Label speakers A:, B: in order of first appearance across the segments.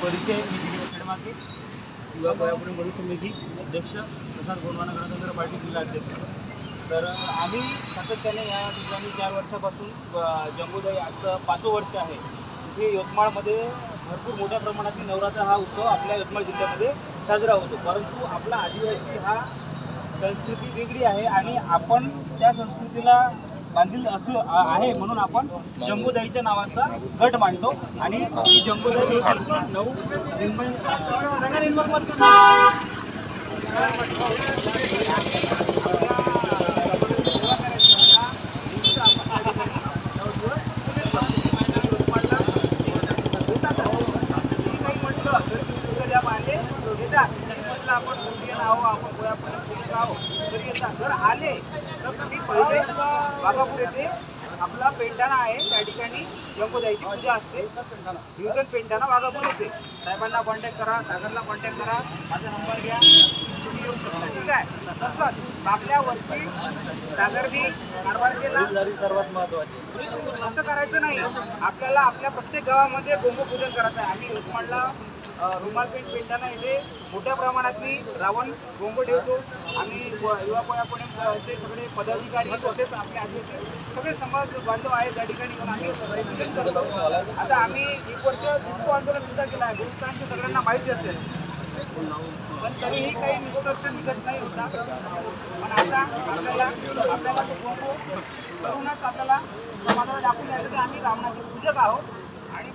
A: परिचय मी दिलीप खेडमाके युवा गोयापुरी मधु समिती अध्यक्ष तसाच गोंडवाना गणतंत्र पार्टी जिल्हा अध्यक्ष. तर आम्ही सातत्याने या ठिकाणी चार वर्षापासून अ, आजचं पाचवं वर्ष आहे. इथे यवतमाळमध्ये भरपूर मोठ्या प्रमाणातील नवरात्र हा उत्सव आपल्या यवतमाळ जिल्ह्यामध्ये साजरा होतो. परंतु आपला आदिवासी हा संस्कृती वेगळी आहे आणि आपण त्या संस्कृतीला बांधील असं आहे म्हणून आपण जम्बूदाईच्या नावाचा गट मांडतो. आणि ही जम्बूदाई एक नऊ निर्माण आपण इंडियन आहो आपण गोयापर्यंत आहो तरी येतात जर आले तर तुम्ही पहिले वाघापूर येथे आपला पेंढाणा आहे त्या ठिकाणी जम्बूदाईची पूजा असते. दिवसन पेंढाणा वाघापूर येते. साहेबांना कॉन्टॅक्ट करा सागरला कॉन्टॅक्ट करा. माझा नंबर घ्या. येऊ शकता. ठीक आहे? तसंच मागल्या वर्षी सागरनी कारवार केला
B: सर्वात महत्त्वाचे.
A: असं करायचं नाही. आपल्याला आपल्या प्रत्येक गावामध्ये गोमपूजन करायचं आहे. आम्ही यवतमाळला रुमाल पेंट पेंटाना इथे मोठ्या प्रमाणात मी रावण गोंब ठेवतो आम्ही युवा कोयापुणे सगळे पदाधिकारी तसेच आपले आदिवासी सगळे समाज बांधव आहेत. त्या ठिकाणी येऊन आम्ही पूजन करतो. आता आम्ही एक वर्ष जिंकू आंदोलन सुद्धा केलं आहे गुरुस्थानचे सगळ्यांना माहिती असेल. पण तरीही काही निष्कर्ष निघत नाही होता. पण आता आपल्याला आपल्याला करूनच आपल्याला समाजाला दाखवून द्यायचं की आम्ही रावणाचे पूजक आहोत. आणि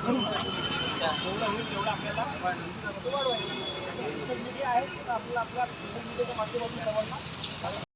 A: जेवढं होईल तेवढं आपल्याला सोशल मीडिया आहे तर आपल्या सोशल मीडियाच्या माध्यमातून सर्वांना